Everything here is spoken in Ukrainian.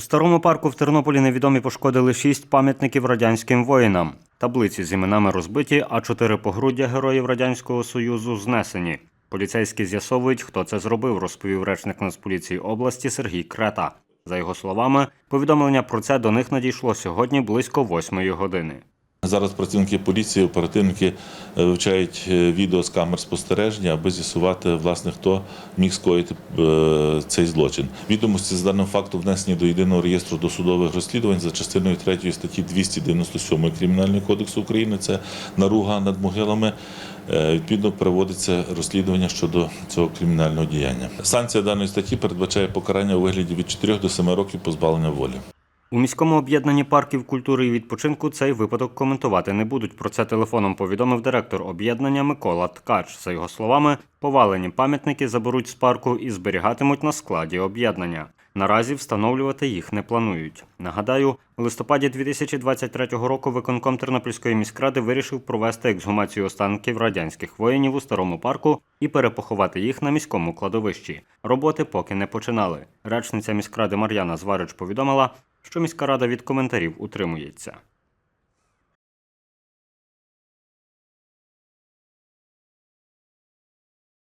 У старому парку в Тернополі невідомі пошкодили шість пам'ятників радянським воїнам. Таблиці з іменами розбиті, а чотири погруддя героїв Радянського Союзу знесені. Поліцейські з'ясовують, хто це зробив, розповів речник Нацполіції області Сергій Крета. За його словами, повідомлення про це до них надійшло сьогодні близько восьмої години. Зараз працівники поліції, оперативники е, вивчають е, відео з камер спостереження, аби з'ясувати, власне, хто міг скоїти е, цей злочин. Відомості з даним фактом внесені до єдиного реєстру досудових розслідувань за частиною 3 статті 297 Кримінального кодексу України. Це наруга над могилами. Відповідно, проводиться розслідування щодо цього кримінального діяння. Санкція даної статті передбачає покарання у вигляді від 4 до 7 років позбавлення волі. У міському об'єднанні парків культури і відпочинку цей випадок коментувати не будуть. Про це телефоном повідомив директор об'єднання Микола Ткач. За його словами, повалені пам'ятники заберуть з парку і зберігатимуть на складі об'єднання. Наразі встановлювати їх не планують. Нагадаю, у листопаді 2023 року виконком Тернопільської міськради вирішив провести ексгумацію останків радянських воїнів у старому парку і перепоховати їх на міському кладовищі. Роботи поки не починали. Речниця міськради Мар'яна Зварич повідомила, що міська рада від коментарів утримується.